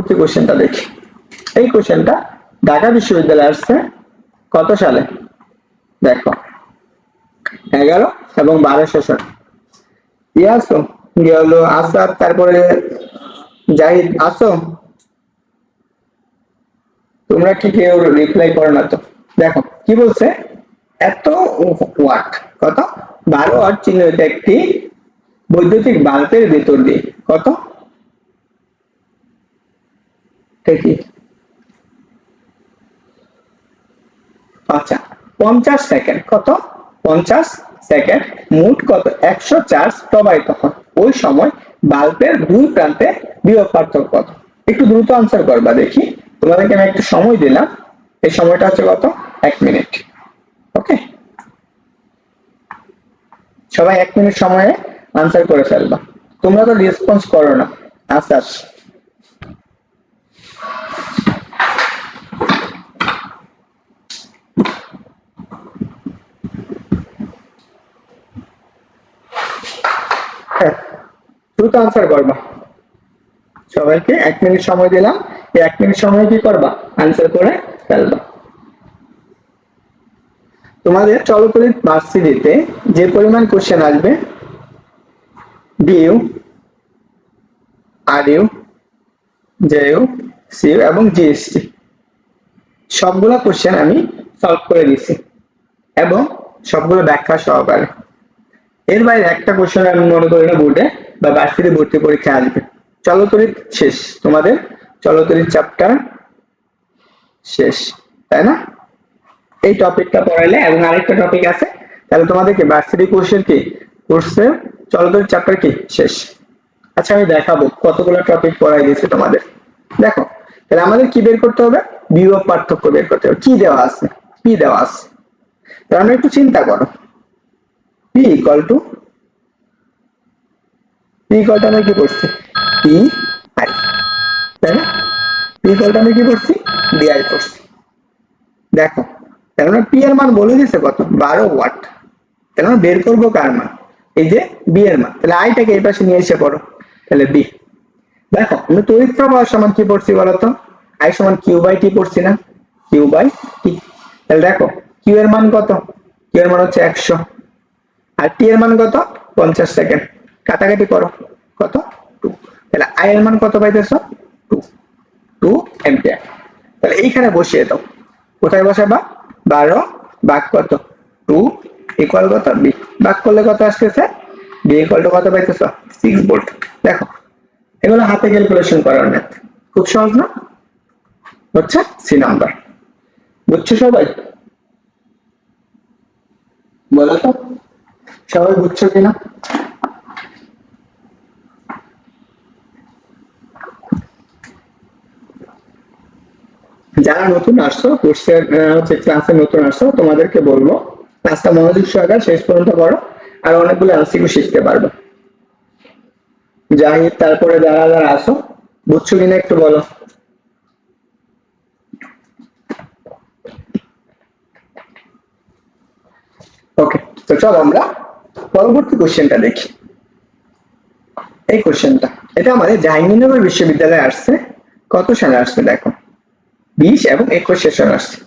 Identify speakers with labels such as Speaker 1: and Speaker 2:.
Speaker 1: পরবর্তী কোশ্চেনটা দেখি। এই কোশ্চেনটা ঢাকা বিশ্ববিদ্যালয়ে আসছে কত সালে? দেখো, এগারো এবং বারো সেশন ইয়াসো গেল আসাদ তারপরে জাহিদ, আসো। তোমরা কি কেউ রিপ্লাই করো না তো? দেখো, কি বলছে? এত ওয়াট কত? বারো ওয়াট চিহ্নিত একটি বৈদ্যুতিক বাল্বের ভেতর দিয়ে, কত? ঠিকই আচ্ছা পঞ্চাশ সেকেন্ড কত? পঞ্চাশ সেকেন্ড কত? একশো চার্জ প্রবাহিত হয়। ওই সময় দুই প্রান্তে বিভব পার্থক্য কত? একটু দ্রুত আনসার করবা দেখি। তোমাদেরকে আমি একটু সময় দিলাম। এই সময়টা হচ্ছে কত? এক মিনিট ওকে সবাই এক মিনিট সময়ে আনসার করে ফেলবা। তোমরা তো রেসপন্স করো না। আচ্ছা। দ্রুত আনসার করবা। সবাইকে এক মিনিট সময় দিলাম। এক মিনিট সময় কি করবা? আনসার করে ফেলবা। তোমাদের চলপরিত ভার্সিটিতে যে পরিমাণ কোশ্চেন আসবে ডিইউ আরইউ, জেইউ, সিইউ এবং জিএসটি, সবগুলো কোশ্চেন আমি সলভ করে দিয়েছি এবং সবগুলো ব্যাখ্যা সহকারে। এর বাইরে একটা কোশ্চেন আমি মনে করি না বোর্ডে বা ভার্সিটি ভর্তি পরীক্ষা আসবে। চলতরিত শেষ। তোমাদের? চলতরিত চ্যাপ্টার শেষ। তাই না? এই টপিকটা পড়াইলে এবং আরেকটা টপিক আছে, তাহলে তোমাদেরকে ভার্সিটি কোর্সের কি? কোর্সের চলতরিত চ্যাপ্টার কি? শেষ। আচ্ছা আমি দেখাবো কতগুলো টপিক পড়াই দিয়েছি তোমাদের। দেখো, তাহলে আমাদের কি বের করতে হবে? বিভব পার্থক্য বের করতে হবে। কি দেওয়া আছে? পি দেওয়া আছে? তাহলে আমরা একটু চিন্তা করো। P equal to P equal to আমরা কি করছি পি আই। তাই না? পি ইকুয়াল টু আমরা কি করছি ডিআই করছি দেখো তাহলে আমরা পি এর মান বলে কত? বারো ওয়াট। তাহলে আমরা বের করব কার মান? এই যে বি এর মান। তাহলে আইটাকে এই পাশে নিয়ে এসে পড়ো। তাহলে বি। দেখো তড়িৎ প্রবাহ সমান কি পড়ছি বলতো আই সমান কিউ বাই টি পড়ছি না? Q by T. তাহলে দেখো, কিউ এর মান কত? কিউ এর মান হচ্ছে একশো। আর টি এর মান কত? পঞ্চাশ সেকেন্ড। কাটাকাটি করো। কত? টু তাহলে আই এর মান কত পাইতেছ? টু টু এম্পিয়ার তাহলে এইখানে বসিয়ে দাও। কোথায় বসাবা? বারো বাঘ কত? টু ইকুয়াল কত? বি বাঘ করলে কত আসতেছে? বি ইকুয়াল কত পাইতেছ? সিক্স ভোল্ট দেখো, এগুলো হাতে ক্যালকুলেশন করার ম্যাথ খুব সহজ না? হচ্ছে সি নাম্বার বুঝছ সবাই? বলো তো? সবাই বুঝছ কিনা? যারা নতুন আসছো কোর্সের হচ্ছে ক্লাসে নতুন আসছো, তোমাদেরকে বলব ক্লাসটা মনোযোগ সহকারে শেষ পর্যন্ত করো আর অনেকগুলো এমসিকিউ শিখতে পারবে। জাহিদ, তারপরে যারা যারা আসো বুঝছ কিনা একটু বলো। ওকে তো চলো আমরা পরবর্তী কোশ্চেনটা দেখি। এই কোশ্চেনটা এটা আমাদের জাহাঙ্গীরনগর বিশ্ববিদ্যালয়ে আসছে, কত সালে আসছে দেখো। বিশ এবং একুশ সেশন আসছে।